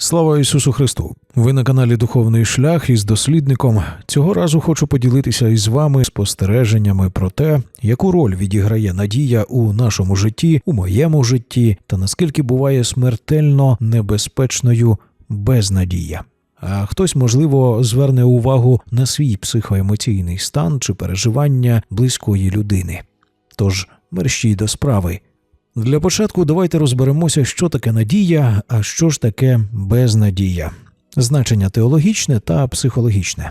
Слава Ісусу Христу! Ви на каналі Духовний Шлях із дослідником. Цього разу хочу поділитися із вами спостереженнями про те, яку роль відіграє надія у нашому житті, у моєму житті, та наскільки буває смертельно небезпечною безнадія. А хтось, можливо, зверне увагу на свій психоемоційний стан чи переживання близької людини. Тож мерщій до справи. Для початку давайте розберемося, що таке надія, а що ж таке безнадія, значення теологічне та психологічне.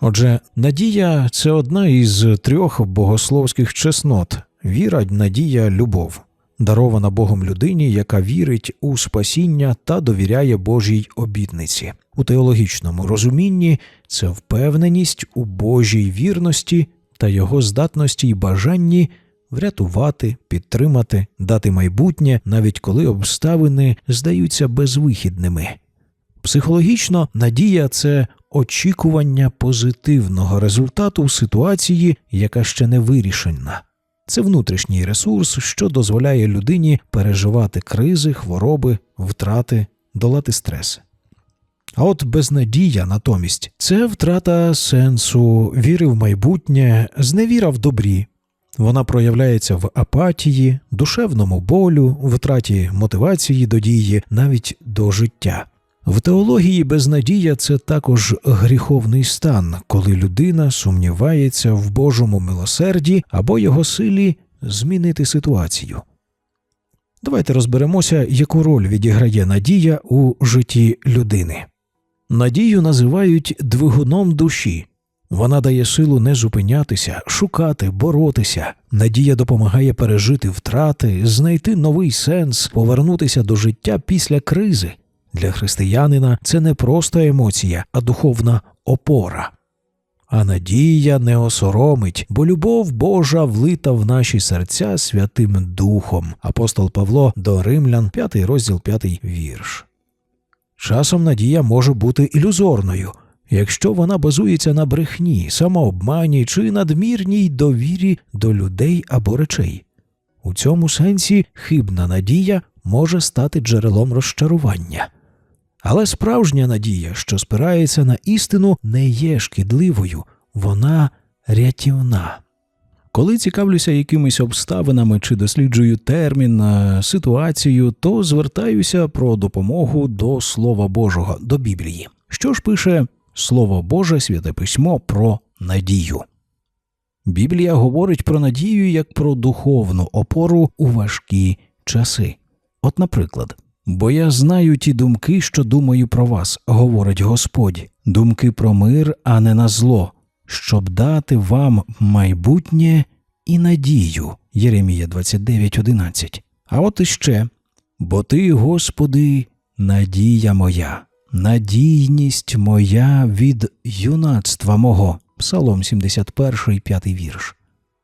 Отже, надія це одна із трьох богословських чеснот віра, надія, любов, дарована Богом людині, яка вірить у спасіння та довіряє Божій обітниці. У теологічному розумінні це впевненість у Божій вірності та його здатності й бажанні врятувати, підтримати, дати майбутнє, навіть коли обставини здаються безвихідними. Психологічно надія це очікування позитивного результату в ситуації, яка ще не вирішена. Це внутрішній ресурс, що дозволяє людині переживати кризи, хвороби, втрати, долати стрес. А от безнадія натомість це втрата сенсу, віри в майбутнє, зневіра в добрі, вона проявляється в апатії, душевному болю, втраті мотивації до дії, навіть до життя. В теології безнадія це також гріховний стан, коли людина сумнівається в Божому милосерді або його силі змінити ситуацію. Давайте розберемося, яку роль відіграє надія у житті людини. Надію називають двигуном душі. Вона дає силу не зупинятися, шукати, боротися. Надія допомагає пережити втрати, знайти новий сенс, повернутися до життя після кризи. Для християнина це не просто емоція, а духовна опора. А надія не осоромить, бо любов Божа влита в наші серця Святим Духом. Апостол Павло до Римлян, 5 розділ 5 вірш. Часом надія може бути ілюзорною якщо вона базується на брехні, самообмані чи надмірній довірі до людей або речей. У цьому сенсі хибна надія може стати джерелом розчарування. Але справжня надія, що спирається на істину, не є шкідливою, вона рятівна. Коли цікавлюся якимись обставинами чи досліджую термін, ситуацію, то звертаюся про допомогу до Слова Божого, до Біблії. Що ж пише Слово Боже, святе письмо про надію. Біблія говорить про надію як про духовну опору у важкі часи. От, наприклад, бо я знаю ті думки, що думаю про вас, говорить Господь, думки про мир, а не на зло, щоб дати вам майбутнє і надію. Єремія 29.11. А от іще, бо ти, Господи, надія моя надійність моя від юнацтва мого. Псалом 71, 5 вірш.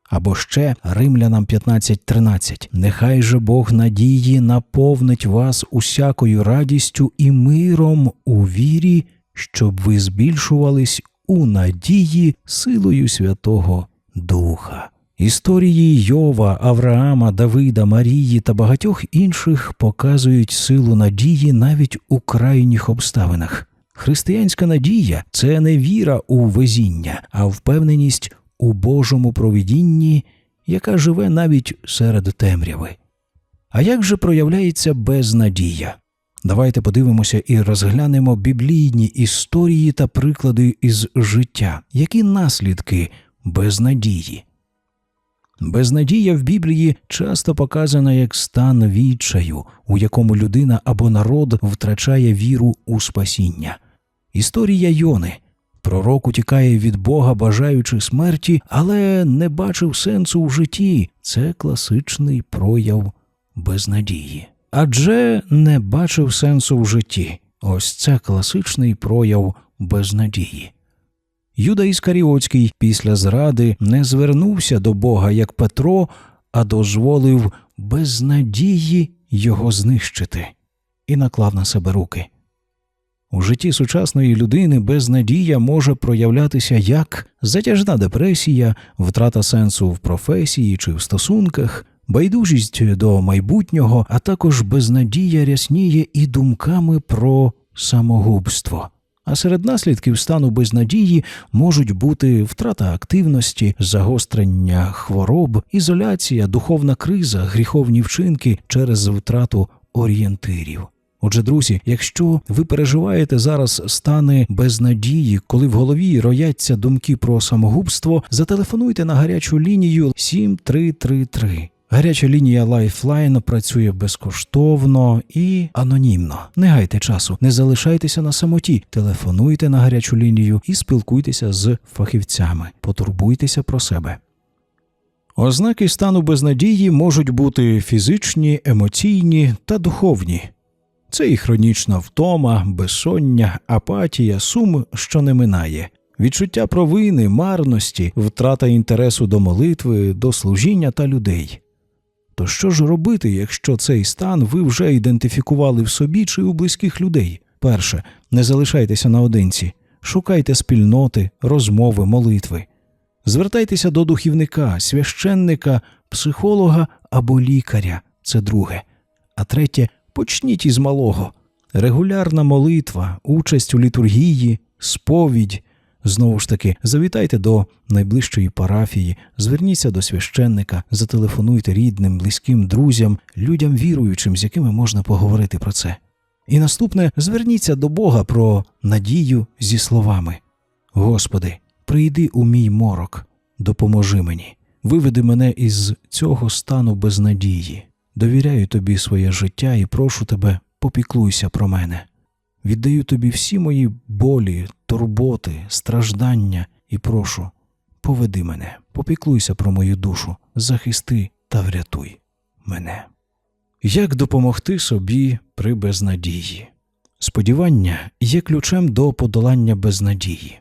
Або ще Римлянам 15.13. Нехай же Бог надії наповнить вас усякою радістю і миром у вірі, щоб ви збільшувались у надії силою Святого Духа. Історії Йова, Авраама, Давида, Марії та багатьох інших показують силу надії навіть у крайніх обставинах. Християнська надія це не віра у везіння, а впевненість у Божому провидінні, яка живе навіть серед темряви. А як же проявляється безнадія? Давайте подивимося і розглянемо біблійні історії та приклади із життя, які наслідки безнадії. Безнадія в Біблії часто показана як стан відчаю, у якому людина або народ втрачає віру у спасіння. Історія Йони пророк утікає від Бога, бажаючи смерті, але не бачив сенсу в житті. Це класичний прояв безнадії. Адже не бачив сенсу в житті. Ось це класичний прояв безнадії. Юда Іскаріотський після зради не звернувся до Бога як Петро, а дозволив без надії його знищити і наклав на себе руки. У житті сучасної людини безнадія може проявлятися як затяжна депресія, втрата сенсу в професії чи в стосунках, байдужість до майбутнього, а також безнадія рясніє і думками про самогубство. А серед наслідків стану безнадії можуть бути втрата активності, загострення хвороб, ізоляція, духовна криза, гріховні вчинки через втрату орієнтирів. Отже, друзі, якщо ви переживаєте зараз стани безнадії, коли в голові рояться думки про самогубство, зателефонуйте на гарячу лінію 7333. Гаряча лінія Lifeline працює безкоштовно і анонімно. Не гайте часу, не залишайтеся на самоті. Телефонуйте на гарячу лінію і спілкуйтеся з фахівцями. Потурбуйтеся про себе. Ознаки стану безнадії можуть бути фізичні, емоційні та духовні. Це і хронічна втома, безсоння, апатія, сум, що не минає, відчуття провини, марності, втрата інтересу до молитви, до служіння та людей. То що ж робити, якщо цей стан ви вже ідентифікували в собі чи у близьких людей? Перше, не залишайтеся наодинці, шукайте спільноти, розмови, молитви. Звертайтеся до духівника, священника, психолога або лікаря. Це друге. А третє, почніть із малого. Регулярна молитва, участь у літургії, сповідь. Знову ж таки, завітайте до найближчої парафії, зверніться до священника, зателефонуйте рідним, близьким, друзям, людям віруючим, з якими можна поговорити про це. І наступне зверніться до Бога про надію зі словами: Господи, прийди у мій морок, допоможи мені, виведи мене із цього стану безнадії. Довіряю тобі своє життя і прошу тебе, попіклуйся про мене. Віддаю тобі всі мої болі, турботи, страждання і прошу, поведи мене, попіклуйся про мою душу, захисти та врятуй мене. Як допомогти собі при безнадії? Сподівання є ключем до подолання безнадії.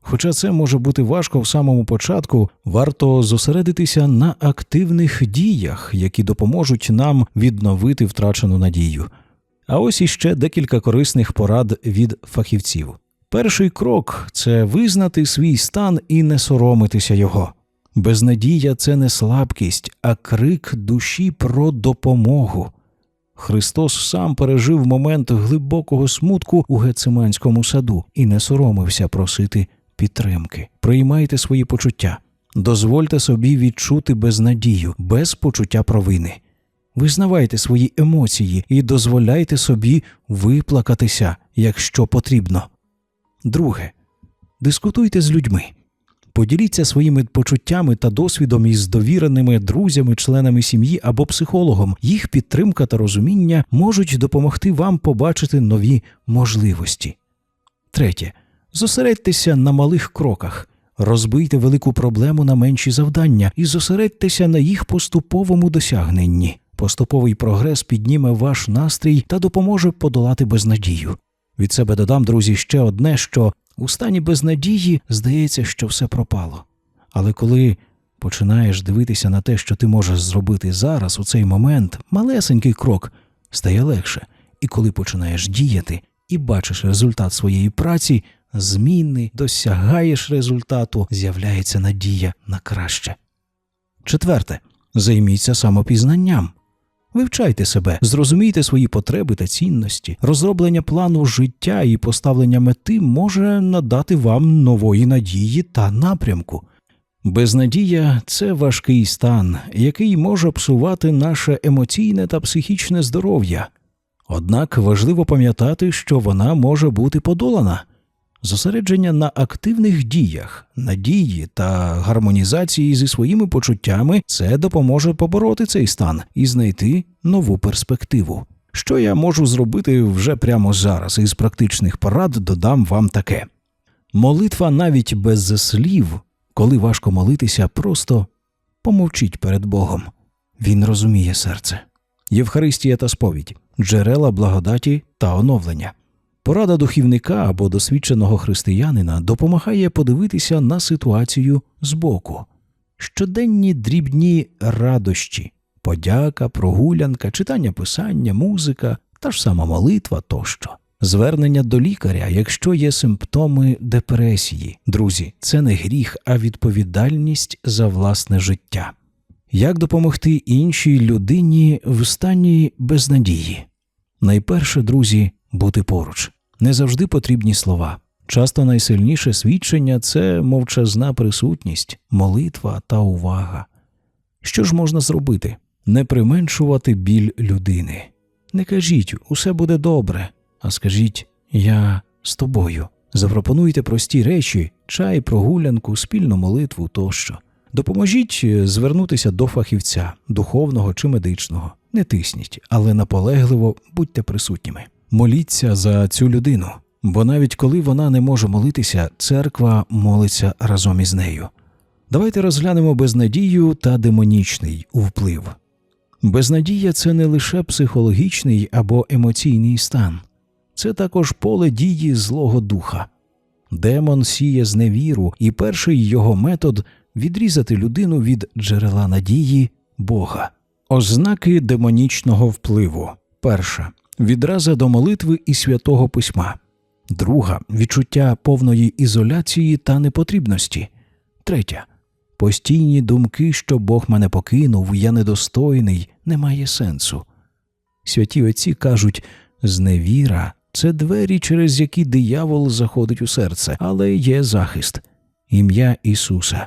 Хоча це може бути важко в самому початку, варто зосередитися на активних діях, які допоможуть нам відновити втрачену надію. А ось іще декілька корисних порад від фахівців. Перший крок це визнати свій стан і не соромитися його. Безнадія це не слабкість, а крик душі про допомогу. Христос сам пережив момент глибокого смутку у Гециманському саду і не соромився просити підтримки. Приймайте свої почуття, дозвольте собі відчути безнадію, без почуття провини. Визнавайте свої емоції і дозволяйте собі виплакатися, якщо потрібно. Друге, дискутуйте з людьми. Поділіться своїми почуттями та досвідом із довіреними друзями, членами сім'ї або психологом. Їх підтримка та розуміння можуть допомогти вам побачити нові можливості. Третє. Зосередьтеся на малих кроках. Розбийте велику проблему на менші завдання і зосередьтеся на їх поступовому досягненні. Поступовий прогрес підніме ваш настрій та допоможе подолати безнадію. Від себе додам, друзі, ще одне, що у стані безнадії здається, що все пропало. Але коли починаєш дивитися на те, що ти можеш зробити зараз, у цей момент, малесенький крок стає легше. І коли починаєш діяти і бачиш результат своєї праці, зміни, досягаєш результату, з'являється надія на краще. Четверте, займіться самопізнанням. Вивчайте себе, зрозумійте свої потреби та цінності. Розроблення плану життя і поставлення мети може надати вам нової надії та напрямку. Безнадія це важкий стан, який може псувати наше емоційне та психічне здоров'я. Однак важливо пам'ятати, що вона може бути подолана. Зосередження на активних діях, надії та гармонізації зі своїми почуттями це допоможе побороти цей стан і знайти нову перспективу. Що я можу зробити вже прямо зараз із практичних порад додам вам таке: молитва навіть без слів, коли важко молитися, просто помовчіть перед Богом. Він розуміє серце. Євхаристія та сповідь, джерела благодаті та оновлення. Порада духівника або досвідченого християнина допомагає подивитися на ситуацію збоку. Щоденні дрібні радощі, подяка, прогулянка, читання писання, музика, та ж сама молитва тощо. Звернення до лікаря, якщо є симптоми депресії. Друзі, це не гріх, а відповідальність за власне життя. Як допомогти іншій людині в стані безнадії? Найперше, друзі, бути поруч. не завжди потрібні слова. Часто найсильніше свідчення це мовчазна присутність, молитва та увага. Що ж можна зробити? Не применшувати біль людини. Не кажіть, усе буде добре, а скажіть Я з тобою. Запропонуйте прості речі, чай, прогулянку, спільну молитву тощо. Допоможіть е, звернутися до фахівця, духовного чи медичного. Не тисніть, але наполегливо будьте присутніми. Моліться за цю людину, бо навіть коли вона не може молитися, церква молиться разом із нею. Давайте розглянемо безнадію та демонічний вплив. Безнадія це не лише психологічний або емоційний стан, це також поле дії Злого Духа. Демон сіє зневіру, і перший його метод відрізати людину від джерела надії Бога. Ознаки демонічного впливу. Перша відраза до молитви і святого письма. Друга відчуття повної ізоляції та непотрібності. Третя постійні думки, що Бог мене покинув, я недостойний, немає сенсу. Святі отці кажуть, зневіра це двері, через які диявол заходить у серце, але є захист ім'я Ісуса.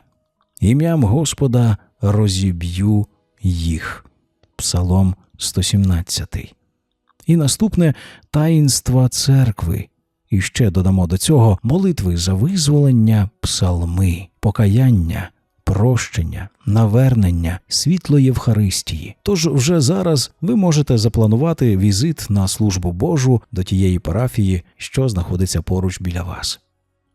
Ім'ям Господа розіб'ю їх. Псалом 117. І наступне таїнства церкви. І ще додамо до цього молитви за визволення, псалми, покаяння, прощення, навернення, світло Євхаристії. Тож вже зараз ви можете запланувати візит на службу Божу до тієї парафії, що знаходиться поруч біля вас.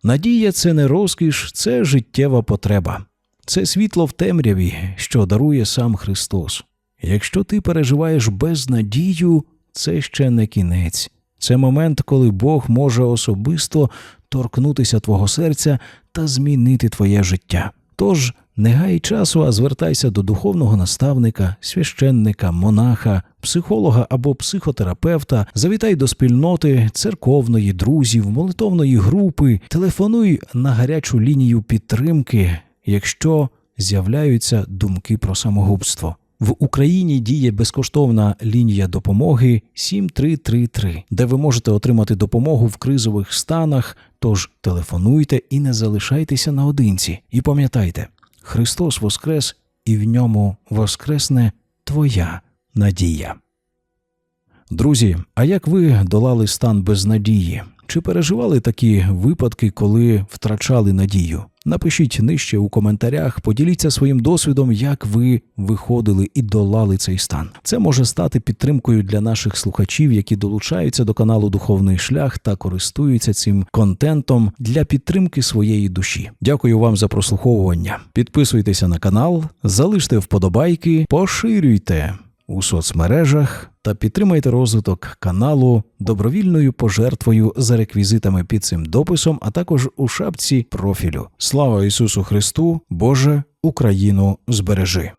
Надія це не розкіш, це життєва потреба. Це світло в темряві, що дарує сам Христос. Якщо ти переживаєш безнадію, це ще не кінець. Це момент, коли Бог може особисто торкнутися твого серця та змінити твоє життя. Тож не гай часу, а звертайся до духовного наставника, священника, монаха, психолога або психотерапевта, завітай до спільноти, церковної, друзів, молитовної групи, телефонуй на гарячу лінію підтримки, якщо з'являються думки про самогубство. В Україні діє безкоштовна лінія допомоги 7333, де ви можете отримати допомогу в кризових станах. Тож телефонуйте і не залишайтеся наодинці. І пам'ятайте, Христос Воскрес, і в ньому воскресне Твоя надія. Друзі, а як ви долали стан безнадії? Чи переживали такі випадки, коли втрачали надію? Напишіть нижче у коментарях, поділіться своїм досвідом, як ви виходили і долали цей стан. Це може стати підтримкою для наших слухачів, які долучаються до каналу Духовний шлях та користуються цим контентом для підтримки своєї душі. Дякую вам за прослуховування. Підписуйтеся на канал, залиште вподобайки, поширюйте у соцмережах та підтримайте розвиток каналу добровільною пожертвою за реквізитами під цим дописом, а також у шапці профілю. Слава Ісусу Христу! Боже, Україну збережи!